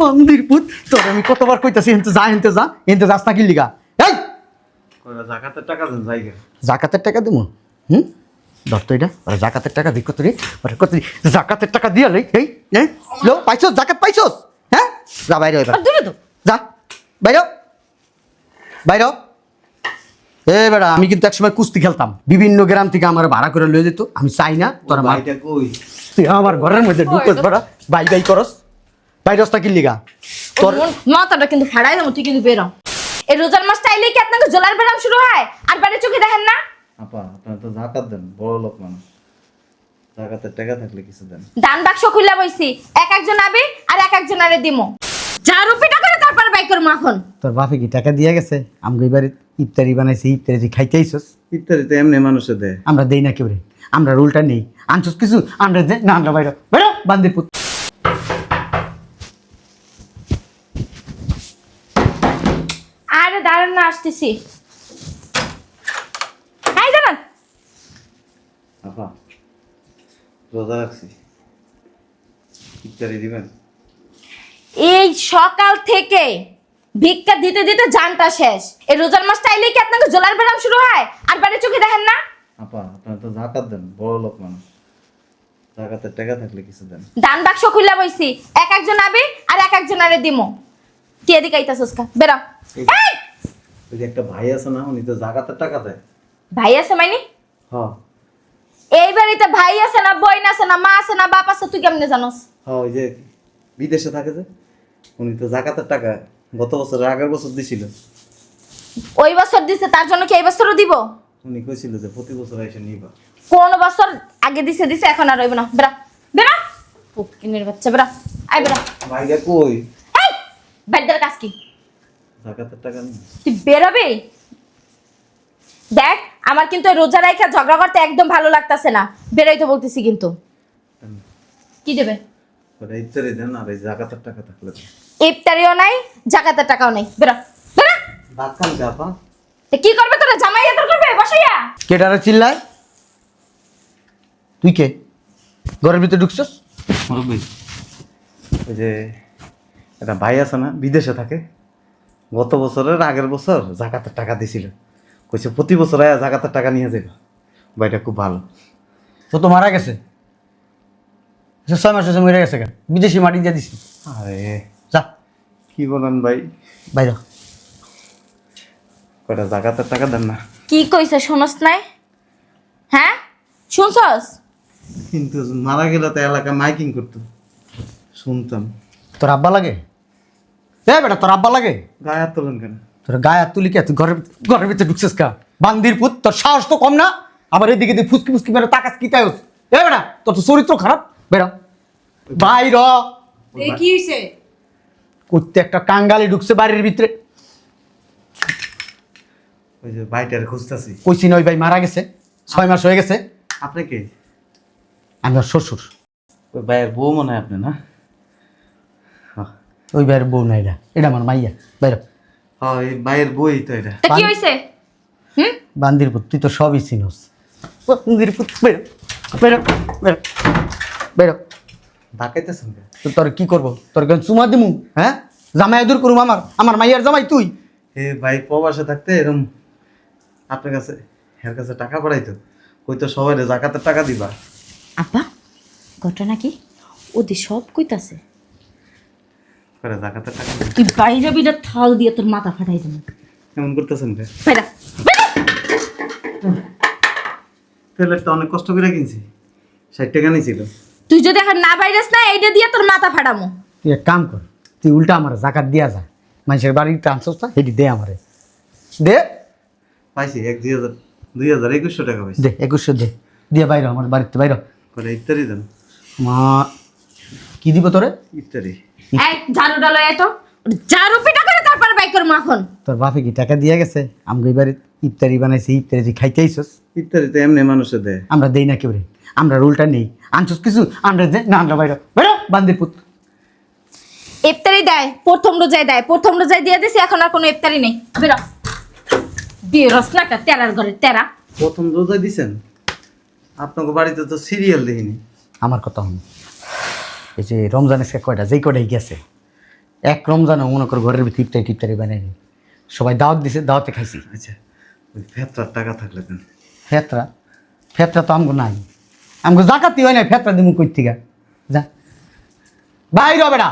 মন্দির পুত তোর আমি কতবার কইতাছি হেনতে যা হেনতে যা হেনতে যাস না কি লিগা? এই! জাকাতের টাকা দেন জায়গা জাকাতের টাকা দেবো? হুম? ধর তো এটা ওরা জাকাতের টাকা দিই কত রে? ওরা কত? জাকাতের টাকা দিয়া রে এই এই লো পাইছস জাকাত পাইছস? হ্যাঁ? যা বাইরে এবার। দূরে তো। যা বাইরে বাইরে এ বেড়া আমি কিন্তু একসময় কুস্তি খেলতাম। বিভিন্ন গ্রাম থেকে আমার ভাড়া করে লয়ে যেত। আমি চাই না তোর আমার তুই আমার ঘরের মধ্যে ঢুকস বেড়া। বাই বাই করস। কি লিগা? তোর মাথাটা কিন্তু ফাড়াই দেবো তুই কিন্তু বেরো। এই রোজার মাস চাইলে কি আপনাকে জোলার বেরাম শুরু হয়? আর বাড়ি চোখে দেখেন না? আপা আপনারা তো জাকাত দেন বড় লোক মানুষ। জাকাতের টাকা থাকলে কিছু দেন। দান বাক্স খুলে বইছি এক একজন আবে আর এক একজন আরে দিমো। যা রুপিটা করে তারপর বাই করব এখন। তোর বাপে কি টাকা দিয়ে গেছে? আমাকে এবারে ইফতারি বানাইছে ইফতারি তুই খাইতে আইসস ইত্যাদিতে এমনি মানুষে দেয়। আমরা দেই না কেউ রে। আমরা রুলটা নেই। আনছস কিছু? আমরা দে না আমরা বাইরে বাইরে বান্দির আরে দাঁড়ান না আসতেছি। এই দাঁড়ান। আপা রোজা রাখছি। ইত্যাদি দিবেন? এই সকাল থেকে ভিক্ষা দিতে দিতে জানটা শেষ। এই রোজার মাস চাইলে কি আপনাকে জোলার বেরাম শুরু হয়? আর বাড়ি চোখে দেখেন না? আপা আপনারা তো জাকাত দেন বড় লোক মানুষ। জাকাতের টাকা থাকলে কিছু দেন। দান বাক্স খুলে বইছি। এক একজন আবি আর এক একজন আরে দিমো। কে এদিকে আইতাছস কা বেরা। এই! ওই যে একটা ভাই আছে না উনি তো জাকাতের টাকা দেয়। ভাই আছে মাইনি হ্যাঁ এই বাড়িতে ভাই আছে না বোন আছে না মা আছে না বাপ আছে তুই কেমনে জানোস? হ্যাঁ ওই যে বিদেশে থাকে যে উনি তো জাকাতের টাকা গত বছর আগের বছর দিছিল। ওই বছর দিছে তার জন্য কি এই বছরও দিব? উনি কইছিল যে প্রতি বছর এসে নিবা। কোন বছর? আগে দিছে দিছে এখন আর রইব না। বেরা বেরা পুকিনের বাচ্চা বেরা আই বেরা ভাইগা কই? এই বাইদার কাজ কি? জাকাতের টাকা তুই বেরোবে? দেখ আমার কিন্তু রোজা রাইখা ঝগড়া করতে একদম ভালো লাগতাছে না। বেরোইতে বলতেছি কিন্তু। কি দেবে? ওটা দেন আর এই জাকাতের টাকা থাকলে ইফতারিও নাই জাকাতের টাকাও নাই। বেরো বেরো। ভাত খান কে কি করবে তোরা? জামাই এত করবে? বসাইয়া। কেটারা চিল্লায়? তুই কে? ঘরের ভিতরে ঢুকছস? মুরব্বী ওই যে ভাই আছে না বিদেশে থাকে। গত বছরের আগের বছর জাকাতের টাকা দিছিল। কইছে প্রতি বছর আয়া জাকাতের টাকা নিয়ে যাবে ভাইটা খুব ভালো। ও তো মারা গেছে। সে ছয় মাস হয়েছে মরে গেছে কেন? বিদেশি মাটি দিয়ে দিছি। আরে যা। কি বলেন ভাই? বাইরে হ। কয়টা জাকাতের টাকা দেন না। কি কইছে শোনস নাই? হ্যাঁ? শুনছস? কিন্তু মারা গেলে তো এলাকা মাইকিং করতো। শুনতাম। তোর আব্বা লাগে? এ বেটা তোর আব্বা লাগে? গায়ে হাত তোলেন কেন? তোর গায়ে হাত তুলি কে? তুই ঘরের ঘরের ভিতরে ঢুকছিস কা? বান্দির পুত তোর সাহস তো কম না? আবার এদিকে তুই ফুসকি ফুসকি বেরো তাকাস কি তাই এ বেটা তোর তো চরিত্র খারাপ। বেরো বাইর কি হইছে? করতে একটা কাঙ্গালি ঢুকছে বাড়ির ভিতরে। ওই যে ভাইটার খুঁজতেছি। কইছি না ওই ভাই মারা গেছে। ছয় মাস হয়ে গেছে। আপনি কে? আমি ওর শ্বশুর। ওই ভাইয়ের বউ মনে হয় আপনি না। ওই ভাইয়ের বউ না এটা এটা আমার মাইয়া। বাইর হ্যাঁ এই ভাইয়ের বই তো এটা। তা কি হইছে? হুম? বান্দির পুত তুই তো সবই চিনোস। বান্দির পুত বেরো বেরো বেরো বেরো ডাকাইতেছেন তো তোর কি করব? তোর কেন চুমা দিমু? হ্যাঁ? জামাই দূর করুম আমার। আমার মাইয়ার জামাই তুই। এ ভাই প্রবাসে থাকতে এরম আপনার কাছে এর কাছে টাকা পাঠাইতো। কই তো সবাই জাকাতের টাকা দিবা। আব্বা ঘটনা কি? ওদের সব কইতাছে। করে জাকাতের টাকা। তুই বাইরে বিটা থাল দিয়ে তোর মাথা ফাটাই দেবো। এমন করতেছেন কে বাইরা তেলেরটা অনেক কষ্ট করে কিনছি। ষাট টাকা নিয়েছিল তুই যদি এখন না বাইরেস না এইটা দিয়ে তোর মাথা ফাটামো। তুই এক কাম কর তুই উল্টা আমার জাকাত দিয়া যা। মানুষের বাড়ির ট্রান্সফার না সেটি দে আমারে। দে। পাইছি এক দুই হাজার দুই হাজার একুশশো টাকা পাইছি। দে একুশশো দে। দিয়ে বাইর আমার বাড়িতে বাইর করে ইত্যাদি দেন। মা কি দিব তোরে? ইত্যাদি। এই ঝাড়ু ডালো এতো ঝাড়ু পিটা করে তারপর বাই করব এখন। তোর বাপে কি টাকা দিয়া গেছে? আমাকে এবারে ইফতারি বানাইছে ইফতারি তুই খাইতে আইসস? ইত্যাদি তো এমনি মানুষে দেয়। আমরা দেই না কেউ রে। আমরা রুলটা নেই। আনছস কিছু? আমরা দে না আমরা বাইর। বাইর বান্দির পুত। ইফতারি দেয় প্রথম রোজায় দেয়। প্রথম রোজায় দিয়ে দিছি এখন আর কোনো ইফতারি নেই। বেরো। বেরোস না তেরার ঘরে তেরা। প্রথম রোজা দিছেন? আপনাকে বাড়িতে তো সিরিয়াল দেখিনি। আমার কথা হন এই যে রমজানের সে কয়টা যেই কয়টাই গেছে এক রমজানে মনে কর ঘরের ভিতরে ইফতারি টিফতারি বানাইনি সবাই দাওয়াত দিছে দাওয়াতে খাইছি। আচ্ছা ফেতরার টাকা থাকলে দেন। ফেতরা ফেতরা তো আমগো নাই। আমগো জাকাতি হয় না ফেতরা দিমু কই থেকে? যা। বাইর না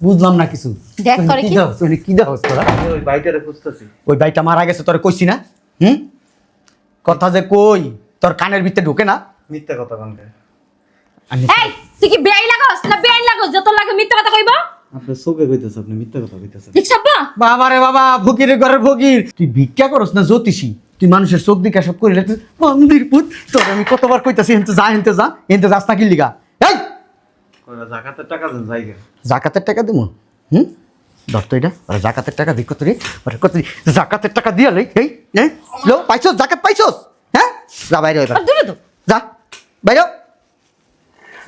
বুঝলাম না কিছু। দেখ করে কি? দাও তুই কি দাও তোরা? ওই বাইটারে খুঁজতেছি। ওই বাইটা মারা গেছে তোরে কইছি না? হুম? কথা যে কই তোর কানের ভিতরে ঢুকে না? মিথ্যা কথা কানকে এই তুই কি বেআই লাগস? না বেআই লাগস? যত লাগে মিথ্যা কথা কইব। আপনি চোখে কইতেছে আপনি মিথ্যা কথা কইতেছেন। আব্বা বাবা রে বাবা ফকিরের ঘরের ফকির। তুই ভিক্ষা করস না জ্যোতিষী? তুই মানুষের চোখ দিকে সব করিলে মন্দির পুত। তোর আমি কতবার কইতাছি হেনতে যা হেনতে যা হেনতে যাস না কি লিগা এই! জাকাতের টাকা দেন জায়গা জাকাতের টাকা দেবো হুম? ধর তো এটা। ওরা জাকাতের টাকা দিই কত রে? ওরা কত জাকাতের টাকা দিয়া রে এই এই লো পাইছস? জাকাত পাইছস? হ্যাঁ? যা বাইরে যা বাইরে।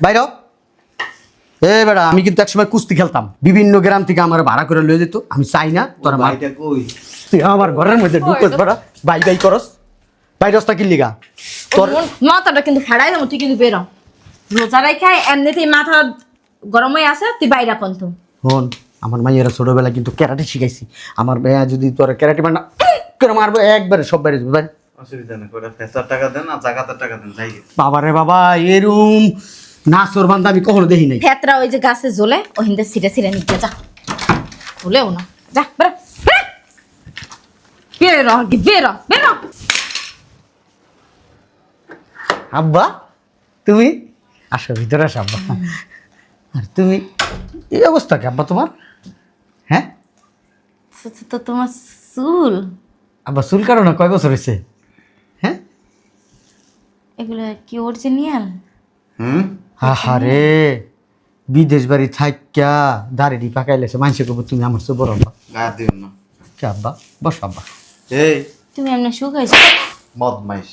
বাইরে। এ বেড়া আমি কিন্তু একসময় কুস্তি খেলতাম। বিভিন্ন গ্রাম থেকে আমার ভাড়া করে লয়ে যেত। আমি চাই না তোরা মার তুই আমার ঘরের মধ্যে ঢুকস বেড়া। বাই বাই করস। বাইরস কি লিগা তোর মাথাটা কিন্তু ফাড়াই দেবো তুই কিন্তু বেরো। রোজা রেখে এমনিতেই মাথা গরম হয়ে আছে তুই বাইরে কোন তো। হন আমার মাইয়েরা ছোটবেলায় কিন্তু ক্যারাটে শিখাইছি। আমার মেয়া যদি তোর ক্যারাটে মানে করে মারবো একবারে সব বাইরে যাবে। অসুবিধা নেই টাকা দেন আর টাকা দেন বাবা রে বাবা এরম নাচর বান্ধা আমি কখনো দেখি নাই। ফেতরা ওই যে গাছে জ্বলে ও হিন্দে ছিঁড়ে ছিঁড়ে নিতে যা। খুলেও না। যা বেরো বেরো। বেরো বেরো আব্বা তুমি? আসো ভিতরে আসো আব্বা। আর তুমি? এই অবস্থা কি আব্বা তোমার? হ্যাঁ? তো- তোমার চুল। আব্বা চুল কারও না কয় বছর হয়েছে? হ্যাঁ? এগুলো কি অরিজিনাল হুম? আহারে বিদেশ বাড়ি থাইকা দাঁড়িয়ে পাকাইলেছে মানুষের কব তুমি আমার সে বড় আব্বা গায়ে দিবেন না। কে আব্বা বস আব্বা। এই তুমি এমনি শুকাইছো বদমাইশ।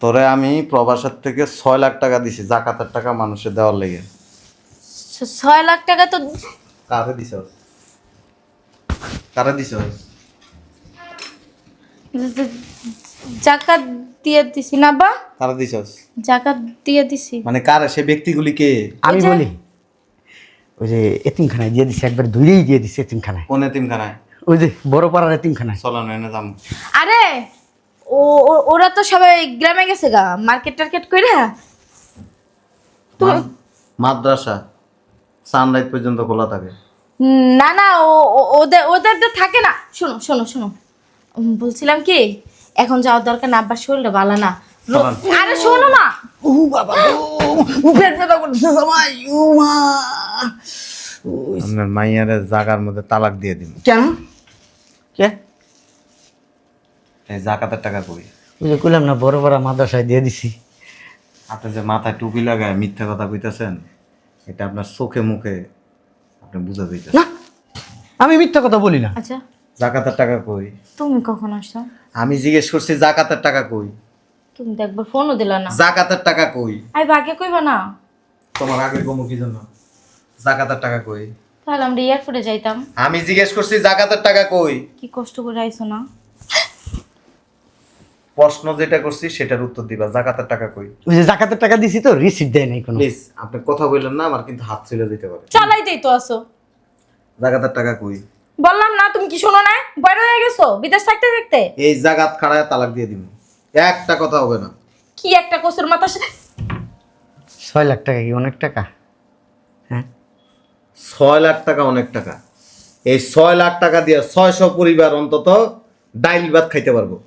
তোরে আমি প্রবাসের থেকে ছয় লাখ টাকা দিছি জাকাতের টাকা মানুষের দেওয়ার লেগে। ছয় লাখ টাকা তো কারে দিছ কারে দিছ জাকাত দিয়ে দিছি না বা? কারে দিছ জাকাত দিয়ে দিছি। মানে কার? সে ব্যক্তিগুলিকে আমি বলি ওই যে এতিমখানায় দিয়ে দিছে একবার ধুইরেই দিয়ে দিছে এতিমখানায়। কোন এতিমখানায়? ওই যে বড় পাড়ার এতিমখানায়। চলো না এনে যাম। আরে ও ও- ওরা তো সবাই গ্রামে গেছে গা মার্কেট টার্কেট মা- মাদ্রাসা সানরাইজ পর্যন্ত খোলা থাকে। না না ও ও- ওদের ওদের তো থাকে না। শোনো শোনো শোনো। বলছিলাম কি এখন যাওয়ার দরকার না আব্বার শরীরটা ভালো না। আরে শোনো না ও বাবা ও পেট ব্যথা করতেছে জামাই ও মা। আপনার মাইয়ারে জাগার মধ্যে তালাক দিয়ে দিন। কেন? কে? এই জাকাতের টাকা কই? ওই যে কইলাম না বড় বড় মাদ্রাসায় দিয়ে দিছি। আপনি যে মাথায় টুপি লাগায় মিথ্যা কথা কইতেছেন এটা আপনার চোখে মুখে আপনি বুঝা দিতেছেন না আমি মিথ্যা কথা বলি না। আচ্ছা। জাকাতের টাকা কই? তুমি কখন আসছো? আমি জিজ্ঞেস করছি জাকাতের টাকা কই? তুমি তো একবার ফোনও দিলা না। জাকাতের টাকা কই? আই ভাগ্যে কইবা না। তোমার আগে কমু কি জন্য? জাকাতের টাকা কই? তাহলে আমরা এয়ারপোর্টে যাইতাম। আমি জিজ্ঞেস করছি জাকাতের টাকা কই? কি কষ্ট করে আইছো না? প্রশ্ন যেটা করছি সেটার উত্তর দিবা। জাকাতের টাকা কই? ওই যে জাকাতের টাকা দিছি তো রিসিট দেয় নাই কোনো। প্লিজ আপনি কথা বললেন না আমার কিন্তু হাত ছেড়ে দিতে পারে। চালাইতেই তো আসো। জাকাতের টাকা কই? বললাম না তুমি কি শোনো না বড় হয়ে গেছো? বিদেশ থাকতে থাকতে? এই জাগাত খাড়ায় তালাক দিয়ে দিব। একটা কথা হবে না। কি একটা কসুর মাথা ছয় লাখ টাকা কি অনেক টাকা? হ্যাঁ? ছয় লাখ টাকা অনেক টাকা। এই ছয় লাখ টাকা দিয়ে ছয়শো পরিবার অন্তত ডাইল ভাত খাইতে পারব।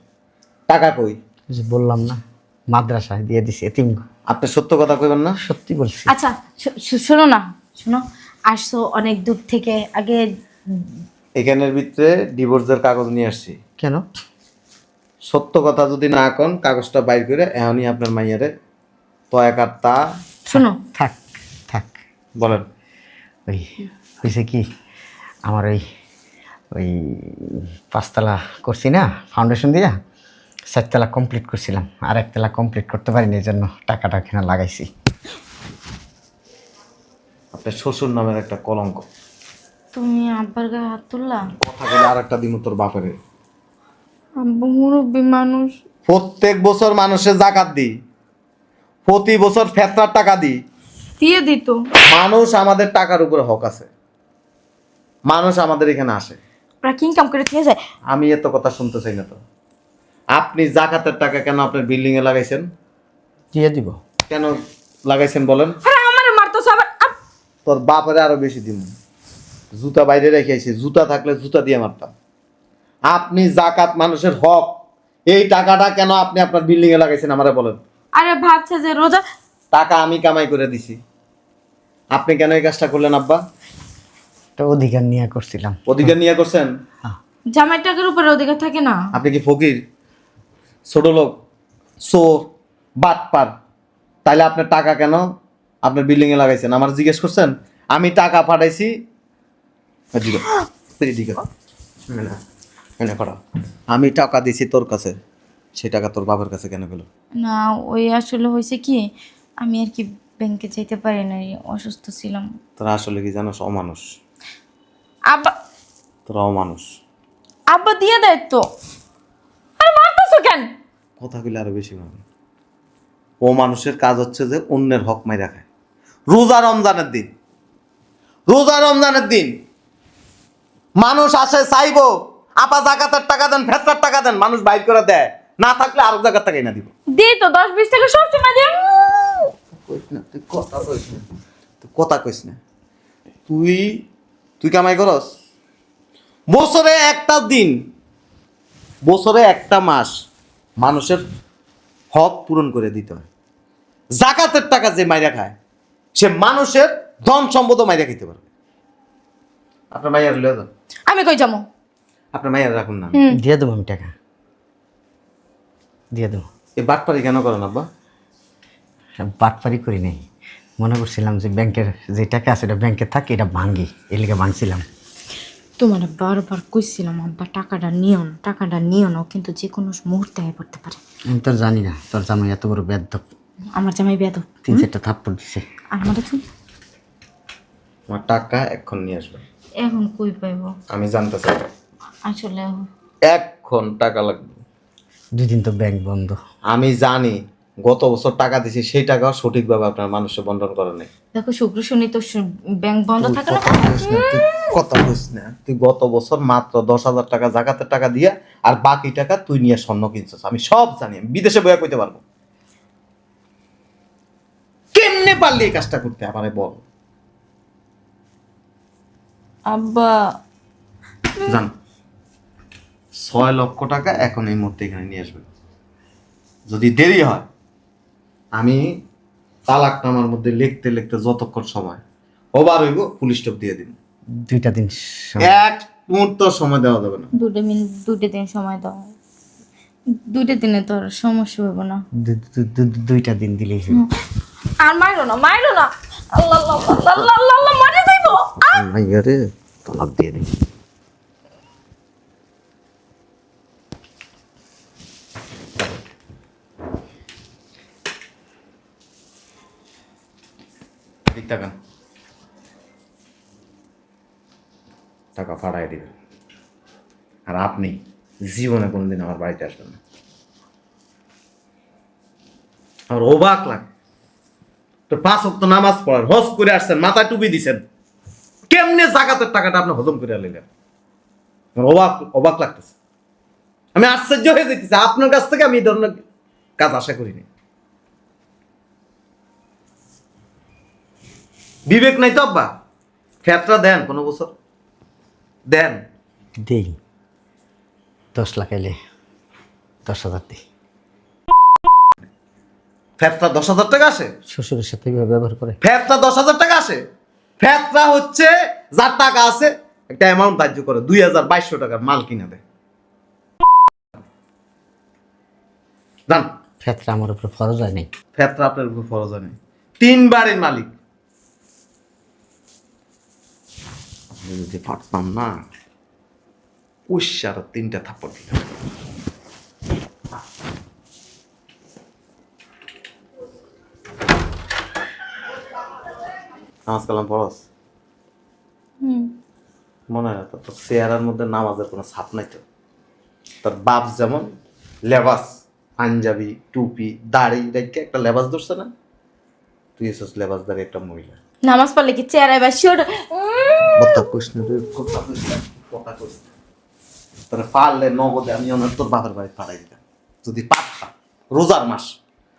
টাকা কই? যে বললাম না মাদ্রাসায় দিয়ে দিছি এতিম। আপনি সত্য কথা কইবেন না? সত্যি বলছি। আচ্ছা শো- শো- শোনো না শোনো। আসছো অনেক দূর থেকে আগে এখানের ভিতরে ডিভোর্সের কাগজ নিয়ে আসছি। কেন? সত্য কথা যদি না কন কাগজটা বাইর করে এখনই আপনার মাইয়ারে তো এক আর তা শোনো। থাক থাক। বলেন। ওই হয়েছে কি? আমার ওই ওই পাঁচতলা করছি না ফাউন্ডেশন দিয়া চারতলা কমপ্লিট করছিলাম। আর একতলা কমপ্লিট করতে পারিনি এই জন্য টাকাটা এখানে লাগাইছি। আপনার শ্বশুর নামের একটা কলঙ্ক। তুমি আব্বার গায়ে হাত তুললা? কথা বলে আর একটা দিন তোর বাপের। আব্বু মুরব্বী মানুষ। প্রত্যেক বছর মানুষের জাকাত দিই প্রতি বছর ফেতরার টাকা দিই দিয়ে দিত মানুষ আমাদের টাকার উপরে হক আছে। মানুষ আমাদের এখানে আসে। ওরা কি ইনকাম করে দিয়ে যায়? আমি এত কথা শুনতে চাই না তো। আপনি জাকাতের টাকা কেন আপনার বিল্ডিং এ লাগাইছেন? দিয়ে দিব। কেন লাগাইছেন বলেন? আরে আমার মারতো আবার তোর বাপরে আরও বেশি দিন। জুতা বাইরে রেখে আইছি জুতা থাকলে জুতা দিয়ে মারতাম। আপনি জাকাত মানুষের হক এই টাকাটা কেন আপনি আপনার বিল্ডিং এ লাগাইছেন আমারে বলেন। আরে ভাবছে যে রোজা টাকা আমি কামাই করে দিছি। আপনি কেন এই কাজটা করলেন আব্বা? তো অধিকার নিয়ে করছিলাম। অধিকার নিয়ে করছেন? জামাই টাকার উপরে অধিকার থাকে না। আপনি কি ফকির? ছোট লোক চোর বাটপার। তাইলে আপনার টাকা কেন আপনার বিল্ডিং এ লাগাইছেন? আমার জিজ্ঞেস করছেন আমি টাকা পাঠাইছি এদিকে, এদিকে। এনে, এনে করা। আমি টাকা দিছি তোর কাছে। সেই টাকা তোর বাবার কাছে কেন গেল? না ওই আসলে হয়েছে কি আমি আর কি ব্যাংকে যেতে পারি না অসুস্থ ছিলাম। তোরা আসলে কি জানোস অমানুষ? আব্বা তোরা অমানুষ। আব্বা দিয়ে দেয় তো। আরে মারতেছো কেন? কথাগুলো আরও বেশি ভাবে ও মানুষের কাজ হচ্ছে যে অন্যের হক মাইরা খায়। রোজা রমজানের দিন। রোজা রমজানের দিন। মানুষ আসে চাইব। আপা জাকাতের টাকা দেন ফেতরার টাকা দেন মানুষ বাইর করে দেয়। না থাকলে আরও জায়গার টাকাই না দিব। দিই তো দশ বিশ টাকা সব সময় দিয়ে কইস না তুই কথা কইস না তুই কথা কইস না। তুই তুই কামাই করস? বছরে একটা দিন বছরে একটা মাস মানুষের হক পূরণ করে দিতে হয়। জাকাতের টাকা যে মাইরা খায় সে মানুষের ধন সম্পদও মাইরা খেতে পারবে। আপনার মাইয়ার লয়ে যান আমি কই যাব? আপনার মাইয়ার রাখুন না। দিয়ে দেবো আমি টাকা। দিয়ে দেবো। এই বাটপারি কেন করেন আব্বা? বাটপারি করি নাই। মনে করছিলাম যে ব্যাংকের যে টাকা আছে এটা ব্যাংকে থাকে এটা ভাঙ্গি। এর লিগে ভাঙছিলাম। তোমার বারবার কইছিলাম আব্বা টাকাটা নিও না টাকাটা নিও না কিন্তু যে কোনো মুহূর্তে হয়ে পড়তে পারে। আমি তো জানি না তোর জামাই এত বড় বেদ আমার জামাই বেদ তিন চারটা থাপ্পড় দিছে। আমার তো আমার টাকা এখন নিয়ে আসবে এখন কই পাইব? আমি জানতে চাই আসলে এখন। টাকা লাগবে। দুই দিন তো ব্যাংক বন্ধ। আমি জানি গত বছর টাকা দিছি সেই টাকাও সঠিকভাবে আপনার মানুষের বন্টন করে নেই। দেখো শুক্র শনি তো ব্যাংক বন্ধ থাকে না কথা বলিস না। তুই গত বছর মাত্র দশ হাজার টাকা জাকাতের টাকা দিয়া আর বাকি টাকা তুই নিয়ে স্বর্ণ কিনছিস। আমি সব জানি আমি বিদেশে বইয়া কইতে পারব। কেমনে পারলি এই কাজটা করতে? আমারে বল। আব্বা। জান ছয় লক্ষ টাকা এখন এই মুহূর্তে এখানে নিয়ে আসবে যদি দেরি হয় আমি তালাকনামার মধ্যে লিখতে লিখতে যতক্ষণ সময় ওবার হইব পুলিশ স্টপ দিয়ে দিন দুইটা দিন এক মুহূর্ত সময় দেওয়া যাবে না। দুটো মিনিট দুটো দিন সময় দাও। দুটো দিনে তো আর সমস্যা হবে না। দুইটা দিন দিলেই হবে। আর মাইরো না মাইরো না। আল্লাহ আল্লাহ আল্লাহ আল্লাহ দিয়ে দিন টাকা টাকা ফাড়াই দিবেন আর আপনি জীবনে কোনোদিন আমার বাড়িতে আসবেন না। আমার অবাক লাগে। তো পাঁচ অক্ত নামাজ পড়েন হজ করে আসছেন, মাথায় টুপি দিছেন। কেমনে জাকাতের টাকাটা আপনি হজম করে নিলেন আমার অবাক অবাক লাগতেছে। আমি আশ্চর্য হয়ে যেতেছি আপনার কাছ থেকে আমি এই ধরনের কাজ আশা করিনি বিবেক নাই তো আব্বা? ফ্যাটটা দেন কোনো বছর। দেন। দেই। দশ লাখ এলে দশ হাজার দিই। ফ্যাটটা দশ হাজার টাকা আসে? শ্বশুরের সাথে ব্যবহার করে। ফ্যাটটা দশ হাজার টাকা আসে? ফ্যাটটা হচ্ছে যার টাকা আছে একটা অ্যামাউন্ট ধার্য করে দুই হাজার বাইশশো টাকার মাল কিনে দেয়। জান। ক্ষেত্রে আমার উপরে ফরজ হয় নাই? ফ্যাটটা আপনার উপর ফরজ হয় নেই। তিনবারের মালিক। যদি পারতাম না উইশার তিনটা থাপ্পড় দিতাম। নামাজ কালাম পড়স? মনে হয় তো তোর চেহারার মধ্যে নামাজের কোনো ছাপ নাই তো। তার বাপ যেমন লেবাস পাঞ্জাবি টুপি দাড়ি রেখে একটা লেবাস ধরছে না তুই এসেছিস দাঁড়িয়ে একটা মহিলা। নামাজ পড়লে কি চেহারায় বাসি ওটা কথা কইস না রে, কথা কইস না, কথা কইস না। তোরে পারলে নগদে আমি অনেক তোর বাবার বাড়ি পাঠাই দিতাম। যদি পারতাম রোজার মাস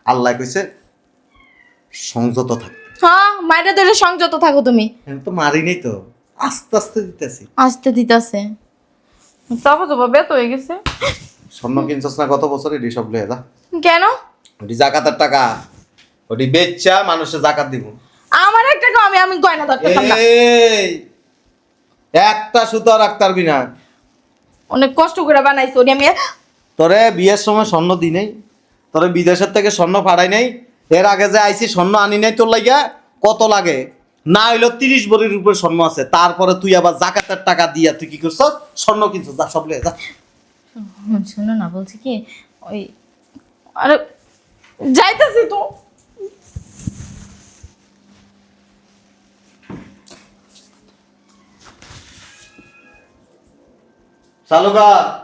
আল্লাহ কইছে সংযত থাক। হ্যাঁ মায়েরা ধরে সংযত থাকো তুমি। আমি তো মারি নেই তো। আস্তে আস্তে দিতেছি। আসতে দিতাছে। তারপর তো বেত হয়ে গেছে। স্বর্ণ কিনছস না গত বছর এটি সব লয়ে যা। কেন? ওটি জাকাতের টাকা। ওটি বেচা মানুষে জাকাত দিব। আমার একটা আমি আমি গয়না ধরতে পারতাম না। এই! একটা সুতো রাখতে পারবি না অনেক কষ্ট করে বানাইছি ওনি আমি। তোরে বিয়ের সময় স্বর্ণ দি নেই। তোরে বিদেশের থেকে স্বর্ণ ফাড়াই নাই। এর আগে যে আইসি স্বর্ণ আনি নাই তোর লাগিয়া কত লাগে? না হইল তিরিশ বড়ির উপরে স্বর্ণ আছে তারপরে তুই আবার জাকাতের টাকা দিয়া তুই কি করছ স্বর্ণ কিনছিস যা সব যা। শোনো না বলছি কি ওই আরে যাইতাছি তো। চালু কর।